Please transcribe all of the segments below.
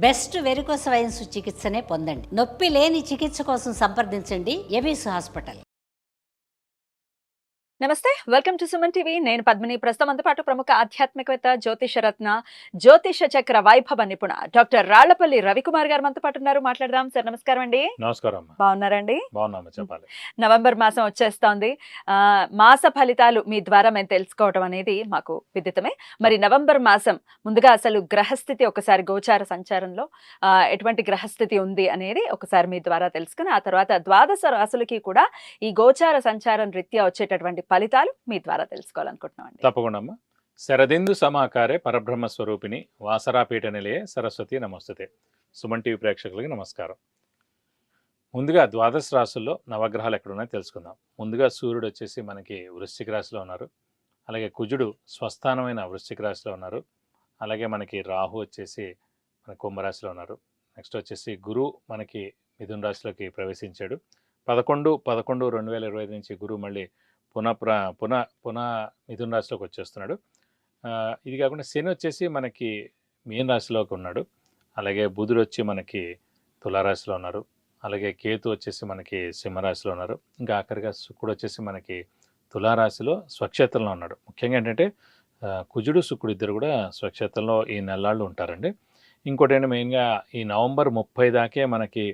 Best varicose wines చికిత్సనే పొందండి. నొప్పి లేని చికిత్స కోసం సంప్రదించండి. ఎబిస్ హాస్పిటల్. నమస్తే వెల్కమ్ టు సుమన్ టీవీ. నేను పద్మిని. ప్రస్తుతం పాటు ప్రముఖ ఆధ్యాత్మికవేత్త జ్యోతిష రత్న జ్యోతిష చక్ర వైభవ నిపుణ డాక్టర్ రాళ్ళపల్లి రవికుమార్ గారు మనతో పాటు ఉన్నారు. మాట్లాడదాం. సార్ నమస్కారం అండి. నమస్కారం బాగున్నారండి? చెప్పాలి. నవంబర్ మాసం వచ్చేస్తోంది. ఆ, మాస ఫలితాలు మీ ద్వారా మేము తెలుసుకోవడం అనేది మాకు విదితమే. మరి నవంబర్ మాసం ముందుగా అసలు గ్రహస్థితి ఒకసారి గోచార సంచారంలో ఆ, ఎటువంటి గ్రహస్థితి ఉంది అనేది ఒకసారి మీ ద్వారా తెలుసుకుని ఆ తర్వాత ద్వాదశ రాసులకి కూడా ఈ గోచార సంచారం రీత్యా వచ్చేటటువంటి ఫలితాలు మీ ద్వారా తెలుసుకోవాలనుకుంటున్నామండి. తప్పకుండా అమ్మా. శరదిందు సమాకారే పరబ్రహ్మ స్వరూపిణి వాసరాపీఠ నిలయే సరస్వతి నమస్తే సుమన్ టీవీ ప్రేక్షకులకి నమస్కారం. ముందుగా ద్వాదశ రాశుల్లో నవగ్రహాలు ఎక్కడున్నాయో తెలుసుకుందాం. ముందుగా సూర్యుడు వచ్చేసి మనకి వృశ్చిక రాశిలో ఉన్నారు. అలాగే కుజుడు స్వస్థానమైన వృశ్చిక రాశిలో ఉన్నారు. అలాగే మనకి రాహు వచ్చేసి మన కుంభరాశిలో ఉన్నారు. నెక్స్ట్ వచ్చేసి గురు మనకి మిథున రాశిలోకి ప్రవేశించాడు. పదకొండు పదకొండు రెండు వేల ఇరవై ఐదు నుంచి గురువు మళ్ళీ పునః పునః పునః మిథున రాశిలోకి వచ్చేస్తున్నాడు. ఇది కాకుండా శని వచ్చేసి మనకి మీన రాశిలోకి ఉన్నాడు. అలాగే బుధుడు వచ్చి మనకి తులారాశిలో ఉన్నారు. అలాగే కేతు వచ్చేసి మనకి సింహరాశిలో ఉన్నారు. ఇంకా ఆఖరిగా శుక్రుడు వచ్చేసి మనకి తులారాశిలో స్వక్షేత్రంలో ఉన్నాడు. ముఖ్యంగా ఏంటంటే కుజుడు శుక్రుడు ఇద్దరు కూడా స్వక్షేత్రంలో ఈ నెలలాళ్ళు ఉంటారండి. ఇంకోటి ఏంటంటే మెయిన్గా ఈ నవంబర్ ముప్పై దాకే మనకి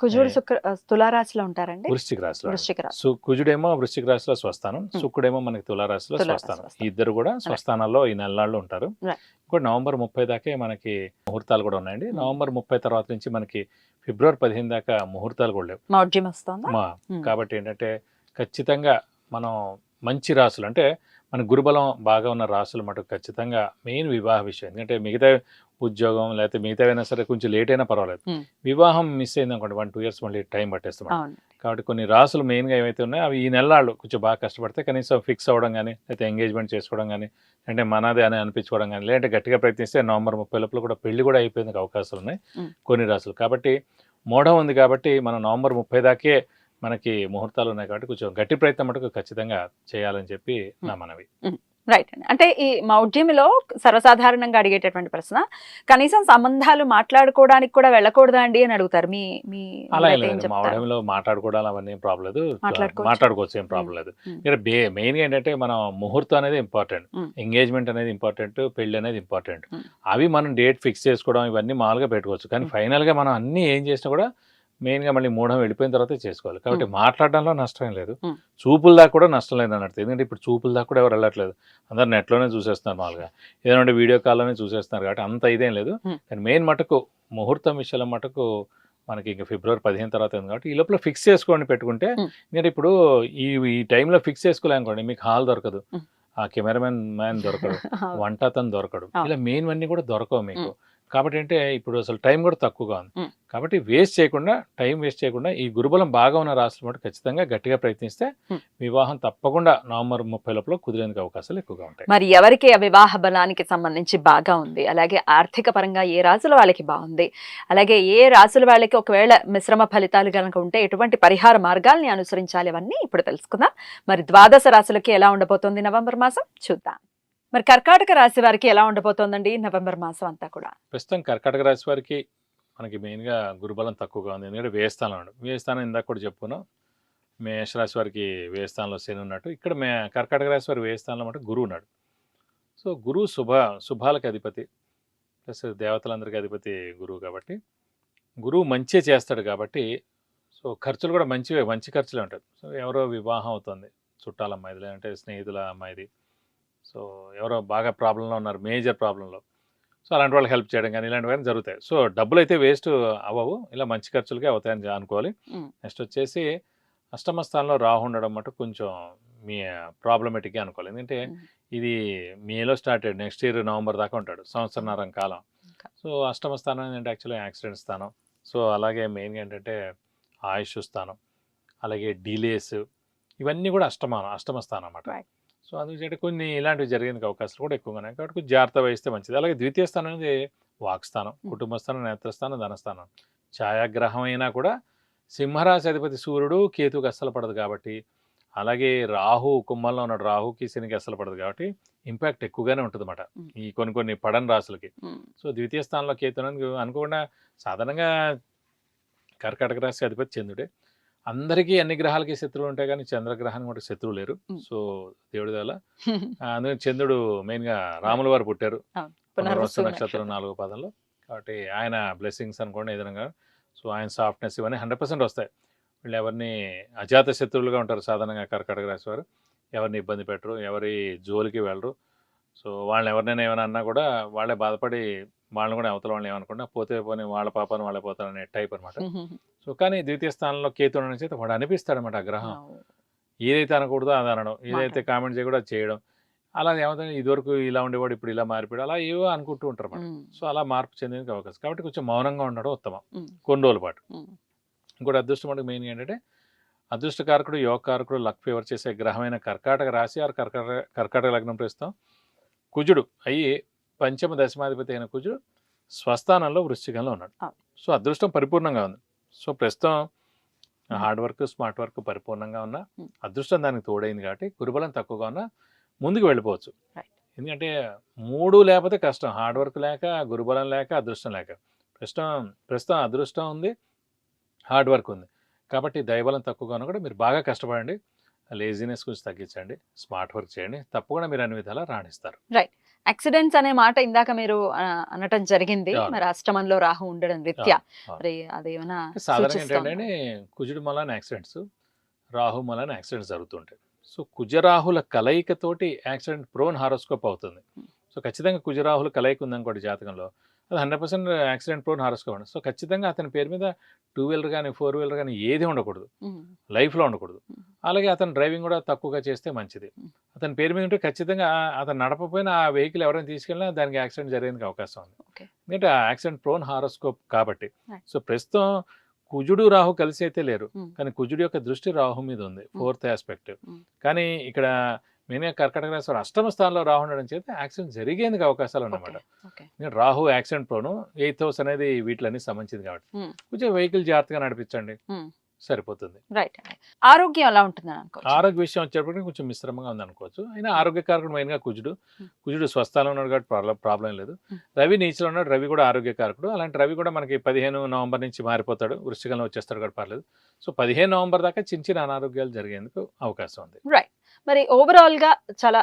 కుజుడు. శుక్ర తులారాశిలో ఉంటారండి వృశ్చిక రాశిలో వృశ్చిక రాశి సు కుజుడేమో వృశ్చిక రాశిలో స్వస్థానం. శుక్రుడేమో మనకి తులారాశిలో తులారాశి స్వస్థానం ఇద్దరు కూడా స్వస్థానాల్లో ఈ నెలల్లో ఉంటారు. ఇంకోటి నవంబర్ ముప్పై దాకే మనకి ముహూర్తాలు కూడా ఉన్నాయండి. నవంబర్ ముప్పై తర్వాత నుంచి మనకి ఫిబ్రవరి పదిహేను దాకా ముహూర్తాలు కూడా లేవు. కాబట్టి ఏంటంటే ఖచ్చితంగా మనం మంచి రాసులు అంటే మన గురుబలం బాగా ఉన్న రాసులు మటుకు ఖచ్చితంగా మెయిన్ వివాహ విషయం. ఎందుకంటే మిగతా ఉద్యోగం లేకపోతే మిగతావైనా సరే కొంచెం లేట్ అయినా పర్వాలేదు. వివాహం మిస్ అయింది అనుకోండి వన్ టూ ఇయర్స్ మళ్ళీ టైం పట్టేస్తాం కాబట్టి కొన్ని రాసులు మెయిన్గా ఏవైతే ఉన్నాయో అవి ఈ నెలలు కొంచెం బాగా కష్టపడితే కనీసం ఫిక్స్ అవ్వడం కానీ లేకపోతే ఎంగేజ్మెంట్ చేసుకోవడం కానీ అంటే మనదే అని అనిపించుకోవడం కానీ లేదంటే గట్టిగా ప్రయత్నిస్తే నవంబర్ ముప్పై లోపల కూడా పెళ్ళి కూడా అయిపోయేందుకు అవకాశాలు ఉన్నాయి. కొన్ని రాసులు. కాబట్టి మోఢం ఉంది కాబట్టి మనం నవంబర్ ముప్పై దాకే మనకి ముహూర్తాలు ఉన్నాయి కాబట్టి కొంచెం గట్టి ప్రయత్నం మటుకు ఖచ్చితంగా చేయాలని చెప్పి నా మనవి రైట్ అండి అంటే ఈ మౌఢ్యంలో సర్వసాధారణంగా అడిగేటటువంటి ప్రశ్న కనీసం సంబంధాలు మాట్లాడుకోవడానికి కూడా వెళ్ళకూడదా అండి అని అడుగుతారు మీ మీ అలా ఏం మీరైతే ఏం లేదు మా చెప్తారు? ఆడమిలో మాట్లాడుకోవడం అవన్నీ ఏం ప్రాబ్లం లేదు మాట్లాడుకోవచ్చు. ఏం ప్రాబ్లం లేదు. ఇక్కడ మెయిన్గా ఏంటంటే మనం ముహూర్తం అనేది ఇంపార్టెంట్. ఎంగేజ్మెంట్ అనేది ఇంపార్టెంట్ పెళ్ళి అనేది ఇంపార్టెంట్. అవి మనం డేట్ ఫిక్స్ చేసుకోవడం ఇవన్నీ మామూలుగా పెట్టుకోవచ్చు కానీ Mm. ఫైనల్గా మనం అన్ని ఏం చేసినా కూడా మెయిన్గా మళ్ళీ మూఢం వెళ్ళిపోయిన తర్వాత చేసుకోవాలి. కాబట్టి మాట్లాడడంలో నష్టం లేదు. చూపుల దాకా కూడా నష్టం లేదు అన్నట్టు. ఎందుకంటే ఇప్పుడు చూపుల దాకా కూడా ఎవరు వెళ్ళట్లేదు. అందరు నెట్లోనే చూసేస్తున్నారు మామూలుగా. ఏదంటే వీడియో కాల్లోనే చూసేస్తున్నారు కాబట్టి అంత ఇదేం లేదు. కానీ మెయిన్ మటుకు ముహూర్తం విషయంలో మటుకు మనకి ఇంకా ఫిబ్రవరి పదిహేను తర్వాత ఉంది కాబట్టి ఈ లోపల ఫిక్స్ చేసుకోండి పెట్టుకుంటే. నేను ఇప్పుడు ఈ ఈ టైంలో ఫిక్స్ చేసుకోలేనుకోండి మీకు హాల్ దొరకదు. ఆ కెమెరామెన్ మ్యాన్ దొరకడు. వంట అతను దొరకడు. ఇలా మెయిన్ అన్ని కూడా దొరకవు మీకు. కాబట్టి అంటే ఇప్పుడు అసలు టైం కూడా తక్కువగా ఉంది. కాబట్టి వేస్ట్ చేయకుండా టైం వేస్ట్ చేయకుండా ఈ గురుబలం బాగా ఉన్న రాష్ట్రం మటు ఖచ్చితంగా గట్టిగా ప్రయత్నిస్తే. వివాహం తప్పకుండా నవంబర్ ముప్పై లోపల కుదిరేందుకు అవకాశాలు ఎక్కువగా ఉంటాయి. మరి ఎవరికి ఆ వివాహ బలానికి సంబంధించి బాగా ఉంది? అలాగే ఆర్థిక పరంగా ఏ రాసుల వాళ్ళకి బాగుంది? అలాగే ఏ రాసుల వాళ్ళకి ఒకవేళ మిశ్రమ ఫలితాలు కనుక ఉంటే ఎటువంటి పరిహార మార్గాల్ని అనుసరించాలి అవన్నీ ఇప్పుడు తెలుసుకుందాం. మరి ద్వాదశ రాశులకి ఎలా ఉండబోతోంది నవంబర్ మాసం? చూద్దాం. మరి కర్కాటక రాశి వారికి ఎలా ఉండబోతోందండి నవంబర్ మాసం అంతా కూడా? ప్రస్తుతం కర్కాటక రాశి వారికి మనకి మెయిన్గా గురుబలం తక్కువగా ఉంది. ఎందుకంటే వేయస్థానం ఉన్నాడు. వేయస్థానం ఇందాక కూడా చెప్పుకున్నాం. మేషరాశి వారికి వేయస్థానంలో శని ఉన్నట్టు. ఇక్కడ మే కర్కాటక రాశి వారి వేయస్థానంలో అంటే గురువు ఉన్నాడు. సో గురువు శుభ శుభాలకు అధిపతి. ప్లస్ దేవతలందరికీ అధిపతి గురువు కాబట్టి. గురువు మంచి చేస్తాడు కాబట్టి. సో ఖర్చులు కూడా మంచివే మంచి ఖర్చులే ఉంటాయి. సో ఎవరో వివాహం అవుతుంది. చుట్టాల అమ్మాయిది లేదంటే స్నేహితుల అమ్మాయిది. సో ఎవరో బాగా ప్రాబ్లంలో ఉన్నారు మేజర్ ప్రాబ్లంలో సో అలాంటి వాళ్ళకి హెల్ప్ చేయడం కానీ ఇలాంటివన్నీ జరుగుతాయి సో డబ్బులు అయితే వేస్ట్ అవ్వవు ఇలా మంచి ఖర్చులకే అవుతాయని అనుకోవాలి. నెక్స్ట్ వచ్చేసి అష్టమ స్థానంలో రాహు ఉండడం మటు కొంచెం మీ ప్రాబ్లమేటిక్గా అనుకోవాలి ఎందుకంటే. ఇది మేలో స్టార్ట్ అయ్యాడు నెక్స్ట్ ఇయర్ నవంబర్ దాకా ఉంటాడు సంవత్సరన్నర కాలం. సో అష్టమ స్థానం ఏంటంటే యాక్చువల్లీ యాక్సిడెంట్ స్థానం సో అలాగే మెయిన్గా ఏంటంటే ఆయుష్ స్థానం అలాగే డిలేస్ ఇవన్నీ కూడా అష్టమానం అష్టమ స్థానం అన్నమాట. సో అందుచేత కొన్ని ఇలాంటివి జరిగేందుకు అవకాశాలు కూడా ఎక్కువగా ఉన్నాయి. కాబట్టి కొంచెం జాగ్రత్త వహిస్తే మంచిది. అలాగే ద్వితీయ స్థానం అనేది వాక్స్థానం కుటుంబ స్థానం నేత్రస్థానం ధనస్థానం ఛాయాగ్రహం అయినా కూడా సింహరాశి అధిపతి సూర్యుడు కేతుకు అస్సలు పడదు కాబట్టి అలాగే రాహు కుంభంలో ఉన్నాడు. రాహుకి శనికి అసలు పడదు కాబట్టి ఇంపాక్ట్ ఎక్కువగానే ఉంటుంది అన్నమాట Mm. ఈ కొన్ని కొన్ని పడని రాసులకి సో ద్వితీయ స్థానంలో కేతు అనుకోకుండా సాధారణంగా కర్కాటక రాశి అధిపతి చంద్రుడే. అందరికీ అన్ని గ్రహాలకి శత్రువులు ఉంటాయి కానీ చంద్రగ్రహానికి కూడా శత్రువు లేరు. సో దేవుడి వల్ల అందుకని చంద్రుడు మెయిన్గా రాముల వారు పుట్టారు. నక్షత్రం. నాలుగో పదంలో. కాబట్టి ఆయన బ్లెస్సింగ్స్ అనుకోండి ఏదైనా సో ఆయన సాఫ్ట్నెస్ ఇవన్నీ హండ్రెడ్ పర్సెంట్ వస్తాయి. వీళ్ళు ఎవరిని అజాత శత్రువులుగా ఉంటారు సాధారణంగా కర్కాటక రాశి వారు. ఎవరిని ఇబ్బంది పెట్టరు. ఎవరి జోలికి వెళ్ళరు. సో వాళ్ళని ఎవరినైనా ఏమైనా అన్నా కూడా వాళ్ళే బాధపడి వాళ్ళని కూడా అవతల వాళ్ళని ఏమనుకున్నా పోతే పోనీ వాళ్ళ పాపాన్ని వాళ్ళే పోతారనే టైప్ అనమాట సో కానీ ద్వితీయ స్థానంలో కేతు నుంచి అయితే వాడు అనిపిస్తాడు అనమాట ఆ గ్రహం. ఏదైతే అనకూడదో అది అనడం ఏదైతే కామెంట్ చేయకూడదో అది చేయడం. అలా ఏమవుతుంది? ఇదివరకు ఇలా ఉండేవాడు ఇప్పుడు ఇలా మారిపోయాడు అలా ఏవో అనుకుంటూ ఉంటారు అన్నమాట. సో అలా మార్పు చెందేందుకు అవకాశం. కాబట్టి కొంచెం మౌనంగా ఉండడం ఉత్తమం. కొన్ని రోజుల పాటు. ఇంకోటి అదృష్టం అంటే మెయిన్ ఏంటంటే అదృష్టకారకుడు యోగకారకుడు లక్ ఫేవర్ చేసే గ్రహమైన కర్కాటక రాశి ఆరు కర్కాటక కర్కాటక లగ్నం ప్రస్తుతం కుజుడు అయ్యి పంచమ దశమాధిపతి అయిన కుజుడు స్వస్థానంలో వృశ్చికంలో ఉన్నాడు. సో అదృష్టం పరిపూర్ణంగా ఉంది. సో ప్రస్తుతం. హార్డ్ వర్క్ స్మార్ట్ వర్క్ పరిపూర్ణంగా ఉన్న. అదృష్టం దానికి తోడైంది కాబట్టి గురుబలం తక్కువగా ఉన్నా ముందుకు వెళ్ళిపోవచ్చు. ఎందుకంటే మూడు లేకపోతే కష్టం. హార్డ్ వర్క్ లేక గురుబలం లేక అదృష్టం లేక. ప్రస్తుతం ప్రస్తుతం అదృష్టం ఉంది హార్డ్ వర్క్ ఉంది. కాబట్టి దయబలం తక్కువగా ఉన్నా కూడా మీరు బాగా కష్టపడండి. లేజినెస్ కొంచెం తగ్గించండి. స్మార్ట్ వర్క్ చేయండి. తప్పకుండా మీరు అన్ని విధాలా రాణిస్తారు. యాక్సిడెంట్స్ అనే మాట ఇందాక మీరు అనటం జరిగింది. మరి అష్టమంలో రాహు ఉండడం రీత్యా అవును. మరి అదేమైనా సాధారణంగా సూచిస్తోందా? ఏంటంటే కుజుడు మలాన యాక్సిడెంట్స్ రాహు మలాన యాక్సిడెంట్స్ జరుగుతుంటాయి సో కుజరాహుల కలయికతోటి యాక్సిడెంట్ ప్రోన్ హారోస్కోప్ అవుతుంది. సో ఖచ్చితంగా కుజరాహుల కలయిక ఉందనుకోండి జాతకంలో అది hundred percent accident prone horoscope so ఖచ్చితంగా అతని పేరు మీద టూ వీలర్ కానీ ఫోర్ వీలర్ కానీ ఏది ఉండకూడదు లైఫ్లో ఉండకూడదు. అలాగే అతను డ్రైవింగ్ కూడా తక్కువగా చేస్తే మంచిది. అతని పేరు మీద ఉంటే ఖచ్చితంగా అతను నడపపోయిన ఆ వెహికల్ ఎవరైనా తీసుకెళ్ళినా దానికి యాక్సిడెంట్ జరిగేందుకు అవకాశం ఉంది. ఎందుకంటే ఆ యాక్సిడెంట్ ప్రోన్ హారోస్కోప్ కాబట్టి. సో ప్రస్తుతం కుజుడు రాహు కలిసి అయితే లేరు Hmm. కానీ కుజుడు యొక్క దృష్టి రాహు మీద ఉంది ఫోర్త్ ఆస్పెక్ట్ Hmm. కానీ ఇక్కడ మెయిన్గా కర్కటక రాశి అష్టమ స్థానంలో రాహు ఉండడం చేత యాక్సిడెంట్ జరిగేందుకు అవకాశాలు ఉన్నమాట Rahu accident prone eighth house అనేది వీటిలన్నీ సంబంధించింది కాబట్టి Hmm. కొంచెం వెహికల్ జాగ్రత్తగా నడిపించండి Hmm. సరిపోతుంది. రైట్ ఆరోగ్యం ఎలా అనుకోవచ్చు. ఆరోగ్య విషయం వచ్చేటప్పటికి కొంచెం మిశ్రమంగా ఉంది అనుకోవచ్చు అయినా ఆరోగ్యకారకుడు మెయిన్గా కుజుడు. Hmm. కుజుడు స్వస్థానంలో ఉన్నాడు కాబట్టి ప్రాబ్లం ప్రాబ్లం లేదు. Hmm. రవి నీచలో ఉన్నాడు. రవి కూడా ఆరోగ్యకారకుడు. అలాంటి రవి కూడా మనకి పదిహేను నవంబర్ నుంచి మారిపోతాడు. వృశ్చికంలో వచ్చేస్తాడు కూడా పర్లేదు. సో పదిహేను నవంబర్ దాకా చిన్న చిన్న అనారోగ్యాలు జరిగేందుకు అవకాశం ఉంది. రైట్ మరి ఓవరాల్గా చాలా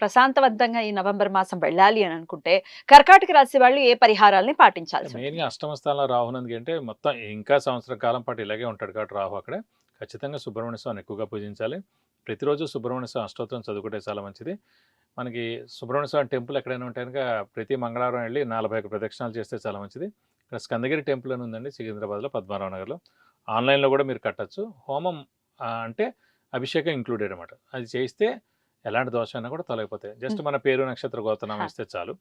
ప్రశాంతవంతంగా ఈ నవంబర్ మాసం వెళ్ళాలి అని అనుకుంటే కర్కాటక రాశి వాళ్ళు ఏ పరిహారాలని పాటించాలి మెయిన్గా అష్టమ స్థానంలో రాహునందుకు అంటే మొత్తం ఇంకా సంవత్సరం కాలం పాటు ఇలాగే ఉంటాడు కాబట్టి రాహు అక్కడ. ఖచ్చితంగా సుబ్రహ్మణ్య స్వామిని ఎక్కువగా పూజించాలి. ప్రతిరోజు సుబ్రహ్మణ్య స్వామి అష్టోత్తరం చదువుకుంటే చాలా మంచిది. మనకి సుబ్రహ్మణ్య స్వామి టెంపుల్ ఎక్కడైనా ఉంటే కనుక ప్రతి మంగళవారం వెళ్ళి నలభై ఒక ప్రదక్షిణాలు చేస్తే చాలా మంచిది. ఇక్కడ స్కందగిరి టెంపుల్ అని ఉందండి సికింద్రాబాద్లో పద్మారావు నగర్లో. ఆన్లైన్లో కూడా మీరు కట్టచ్చు. హోమం అంటే అభిషేకం ఇంక్లూడెడ్ అనమాట అది చేస్తే ఎలాంటి దోషం అయినా కూడా తొలగిపోతాయి. జస్ట్ మన పేరు నక్షత్ర గోతనామం హా. ఇస్తే చాలు.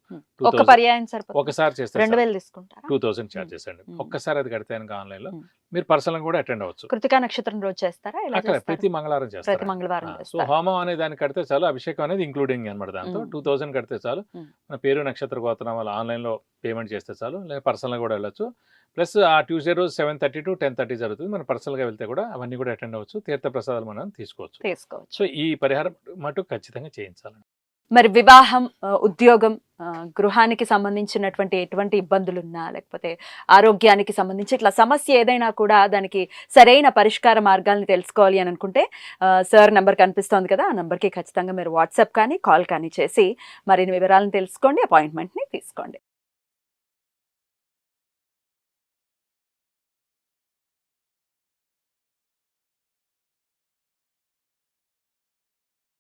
ఒకసారి చేస్తే రెండు వేలు తీసుకుంటారా? టూ థౌసండ్ ఛార్జెస్ అండి. ఒక్కసారి అది కడితే కనుక ఆన్లైన్లో Hmm. మీరు పర్సనల్ కూడా అటెండ్ అవ్వచ్చు. కృతికా నక్షత్రం రోజు చేస్తారా? అక్కడ? ప్రతి మంగళవారం ప్రతి చేస్తారు మంగళవారం సో హోమం అనే దాన్ని కడితే చాలు అభిషేకం అనేది ఇంక్లూడింగ్ అనమాట దాంతో. టూ థౌసండ్ కడితే చాలు. మన పేరు నక్షత్ర గోతనామాలు ఆన్లైన్లో పేమెంట్ చేస్తే చాలు లేదా పర్సనల్గా కూడా వెళ్ళొచ్చు. ప్లస్ ఆ ట్యూస్డే రోజు seven thirty to ten thirty జరుగుతుంది. మనం పర్సనల్గా వెళ్తే కూడా అవన్నీ కూడా అటెండ్ అవ్వచ్చు. తీర్థ ప్రసాదాలు మనం తీసుకోవచ్చు. తీసుకోవచ్చు. సో ఈ పరిహారం మటు ఖచ్చితంగా చేయించాలి మరి వివాహం ఉద్యోగం గృహానికి సంబంధించినటువంటి ఎటువంటి ఇబ్బందులు ఉన్నా లేకపోతే ఆరోగ్యానికి సంబంధించి ఇట్లా సమస్య ఏదైనా కూడా దానికి సరైన పరిష్కార మార్గాల్ని తెలుసుకోవాలి అని అనుకుంటే సార్ నెంబర్ కనిపిస్తోంది కదా ఆ నెంబర్కి ఖచ్చితంగా మీరు వాట్సాప్ కానీ కాల్ కానీ చేసి మరిన్ని వివరాలను తెలుసుకోండి అపాయింట్మెంట్ని తీసుకోండి.